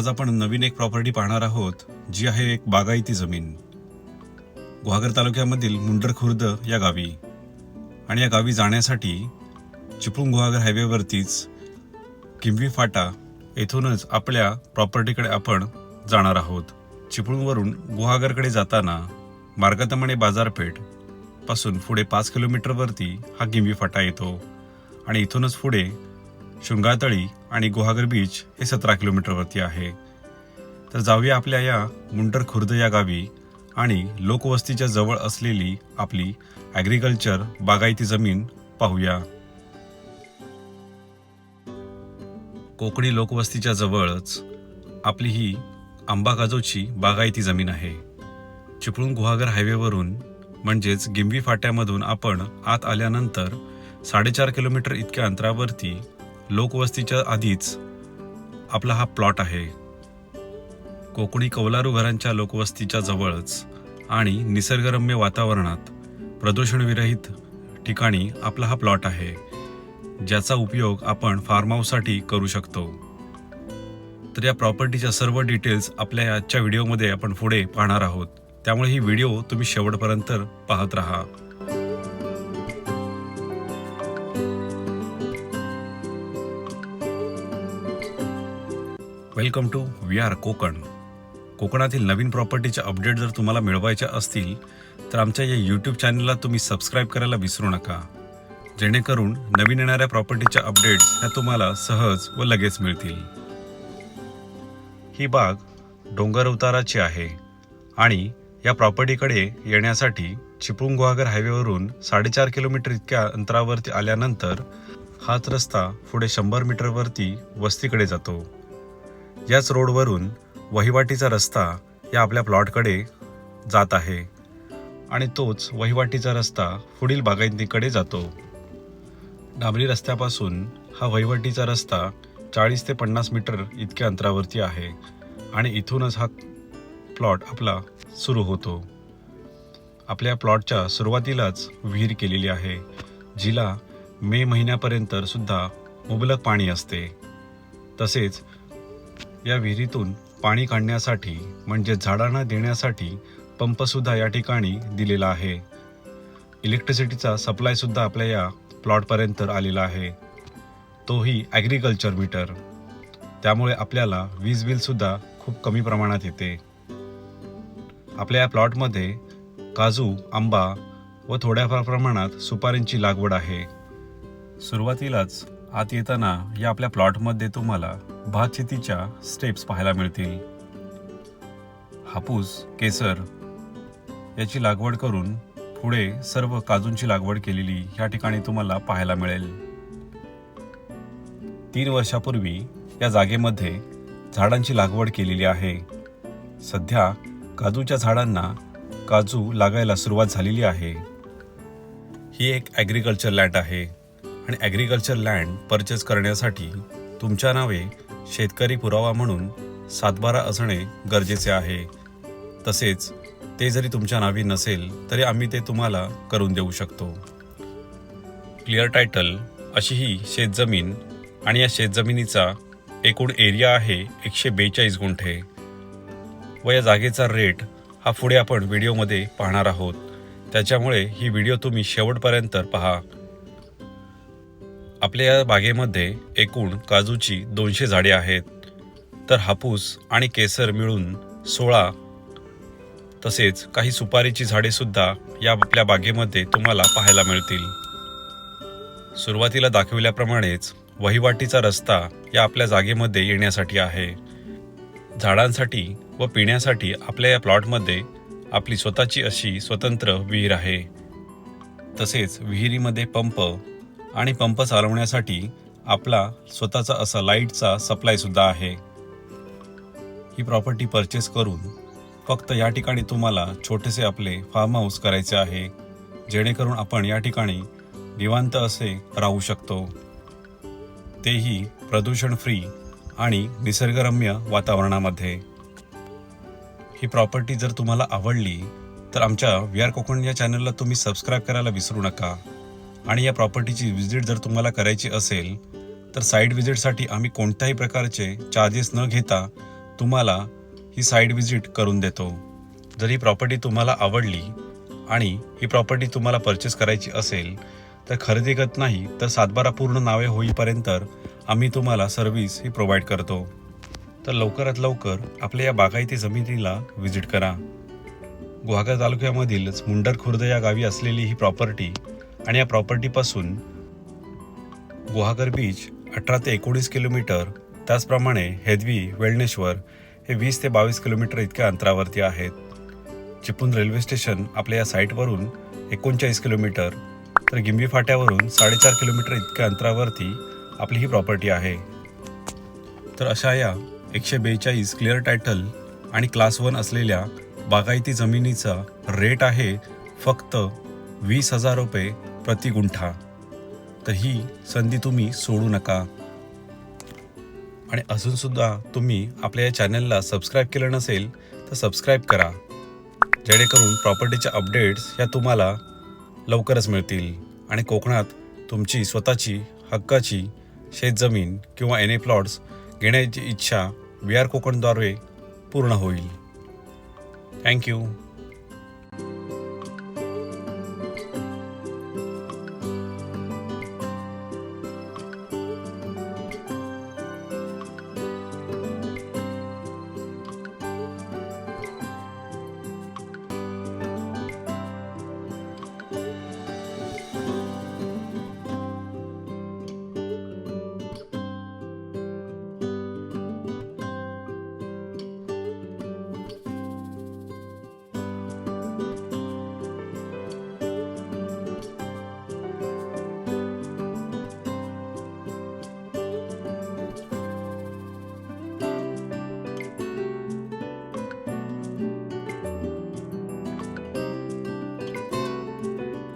आज आपण नवीन एक प्रॉपर्टी पाहणार आहोत जी आहे एक बागायती जमीन. गुहागर तालुक्यामधील मुंडर खुर्द या गावी. आणि या गावी जाण्यासाठी चिपळूण गुहागर हायवेवरतीच किंवी फाटा येथूनच आपल्या प्रॉपर्टीकडे आपण जाणार आहोत. चिपळूणवरून गुहागरकडे जाताना मार्गतमणे बाजारपेठपासून पुढे पाच किलोमीटरवरती हा किंवी फाटा येतो. आणि इथूनच पुढे शृंगातळी आणि गुहागर बीच हे सतरा किलोमीटरवरती आहे. तर जाऊया आपल्या या मुंटर खुर्द या गावी आणि लोकवस्तीच्या जवळ असलेली आपली ॲग्रिकल्चर बागायती जमीन पाहूया. कोकणी लोकवस्तीच्या जवळच आपली ही आंबागाजोची बागायती जमीन आहे. चिपळूण गुहागर हायवेवरून म्हणजेच गिंबी फाट्यामधून आपण आत आल्यानंतर साडेचार किलोमीटर इतक्या अंतरावरती लोकवस्तीच्या आधीच आपला हा प्लॉट आहे. कोकणी कौलारू घरांच्या लोकवस्तीच्या जवळच आणि निसर्गरम्य वातावरणात प्रदूषणविरहित ठिकाणी आपला हा प्लॉट आहे ज्याचा उपयोग आपण फार्म हाऊससाठी करू शकतो. तर या प्रॉपर्टीच्या सर्व डिटेल्स आपल्या आजच्या व्हिडिओमध्ये आपण पुढे पाहणार आहोत. त्यामुळे ही व्हिडिओ तुम्ही शेवटपर्यंत पाहत राहा. Welcome to we are Konkan. कोकणातील नवीन प्रॉपर्टीचे अपडेट जर तुम्हाला मिळवायच्या असतील तर आमच्या या यूट्यूब चॅनलला तुम्ही सबस्क्राईब करायला विसरू नका. जेणेकरून नवीन येणाऱ्या प्रॉपर्टीच्या अपडेट्स ह्या तुम्हाला सहज व लगेच मिळतील. ही बाग डोंगर उताराची आहे आणि या प्रॉपर्टीकडे येण्यासाठी चिपळूण गुहागर हायवेवरून साडेचार किलोमीटर इतक्या अंतरावरती आल्यानंतर हाच रस्ता पुढे शंभर मीटरवरती वस्तीकडे जातो. याच रोडवरून वहिवाटीचा रस्ता या आपल्या प्लॉटकडे जात आहे. आणि तोच वहिवाटीचा रस्ता पुढील बागायतीकडे जातो. डांबरी रस्त्यापासून हा वहिवाटीचा रस्ता चाळीस ते पन्नास मीटर इतक्या अंतरावरती आहे आणि इथूनच हा प्लॉट आपला सुरू होतो. आपल्या प्लॉटच्या सुरुवातीलाच विहीर केलेली आहे जिला मे महिन्यापर्यंत सुद्धा मुबलक पाणी असते. तसेच या विहिरीतून पाणी काढण्यासाठी म्हणजे झाडांना देण्यासाठी पंपसुद्धा या ठिकाणी दिलेला आहे. इलेक्ट्रिसिटीचा सप्लायसुद्धा आपल्या या प्लॉटपर्यंत आलेला आहे. तोही ॲग्रिकल्चर मीटर. त्यामुळे आपल्याला वीज बिलसुद्धा खूप कमी प्रमाणात येते. आपल्या या प्लॉटमध्ये काजू आंबा व थोड्याफार प्रमाणात सुपारींची लागवड आहे. सुरुवातीलाच आत येताना या आपल्या प्लॉटमध्ये तुम्हाला भात शेतीच्या स्टेप्स पाहायला मिळतील. हापूस केसर याची लागवड करून पुढे सर्व काजूंची लागवड केलेली ह्या ठिकाणी तुम्हाला पाहायला मिळेल. तीन वर्षापूर्वी या जागेमध्ये झाडांची लागवड केलेली आहे. सध्या काजूच्या झाडांना काजू लागायला सुरुवात झालेली आहे. ही एक ॲग्रिकल्चर लँड आहे आणि ॲग्रिकल्चर लँड परचेस करण्यासाठी तुमच्या नावे शेतकरी पुरावा म्हणून सातबारा असणे गरजेचे आहे. तसेच ते जरी तुमच्या नावी नसेल तरी आम्ही ते तुम्हाला करून देऊ शकतो. क्लिअर टायटल अशी ही शेतजमीन आणि या शेतजमिनीचा एकूण एरिया आहे एकशे बेचाळीस गुंठे. व या जागेचा रेट हा पुढे आपण व्हिडिओमध्ये पाहणार आहोत. त्याच्यामुळे ही व्हिडिओ तुम्ही शेवटपर्यंत पहा. आपल्या या बागेमध्ये एकूण काजूची दोनशे झाडे आहेत. तर हापूस आणि केसर मिळून सोळा तसेच काही सुपारीची झाडेसुद्धा या आपल्या बागेमध्ये तुम्हाला पाहायला मिळतील. सुरुवातीला दाखविल्याप्रमाणेच वहिवाटीचा रस्ता या आपल्या जागेमध्ये येण्यासाठी आहे. झाडांसाठी व पिण्यासाठी आपल्या या प्लॉटमध्ये आपली स्वतःची अशी स्वतंत्र विहीर आहे. तसेच विहिरीमध्ये पंप आणि पंप चालवण्यासाठी आपला स्वतःचा असा लाईटचा सप्लाय सुद्धा आहे. ही प्रॉपर्टी परचेस करून फक्त या ठिकाणी तुम्हाला छोटेसे आपले फार्म हाऊस करायचे आहे जेणेकरून आपण या ठिकाणी निवांत असे राहू शकतो. तेही प्रदूषण फ्री आणि निसर्गरम्य वातावरणामध्ये. ही प्रॉपर्टी जर तुम्हाला आवडली तर आमच्या वी आर कोकण या चॅनलला तुम्ही सबस्क्राईब करायला विसरू नका. आणि या प्रॉपर्टीची व्हिजिट जर तुम्हाला करायची असेल तर साईट व्हिजिटसाठी आम्ही कोणत्याही प्रकारचे चार्जेस न घेता तुम्हाला ही साईट व्हिजिट करून देतो. जर ही प्रॉपर्टी तुम्हाला आवडली आणि ही प्रॉपर्टी तुम्हाला परचेस करायची असेल तर खरेदी करत नाही तर सातबारा पूर्ण नावे होईपर्यंत आम्ही तुम्हाला सर्व्हिस ही प्रोव्हाइड करतो. तर लवकरात लवकर आपल्या या बागायती जमिनीला व्हिजिट करा. गुहागर तालुक्यामधीलच मुंडर खुर्द या गावी असलेली ही प्रॉपर्टी आणि या प्रॉपर्टीपासून गुहागर बीच अठरा ते एकोणीस किलोमीटर त्याचप्रमाणे हेदवी वेळणेश्वर हे वीस ते बावीस किलोमीटर इतक्या अंतरावरती आहेत. चिपळूण रेल्वे स्टेशन आपल्या या साईटवरून एकोणचाळीस किलोमीटर तर गिंबी फाट्यावरून साडेचार किलोमीटर इतक्या अंतरावरती आपली ही प्रॉपर्टी आहे. तर अशा या एकशे बेचाळीस क्लिअर टायटल आणि क्लास वन असलेल्या बागायती जमिनीचा रेट आहे फक्त वीस हजार रुपये प्रति गुंठा तर ही संधी तुम्ही सोडू नका. आणि अजूनसुद्धा तुम्ही आपल्या या चॅनलला सबस्क्राईब केलं नसेल तर सबस्क्राईब करा. जेणेकरून प्रॉपर्टीच्या अपडेट्स ह्या तुम्हाला लवकरच मिळतील. आणि कोकणात तुमची स्वतःची हक्काची शेतजमीन किंवा एन ए प्लॉट्स घेण्याची इच्छा वी आर कोकणद्वारे पूर्ण होईल. थँक्यू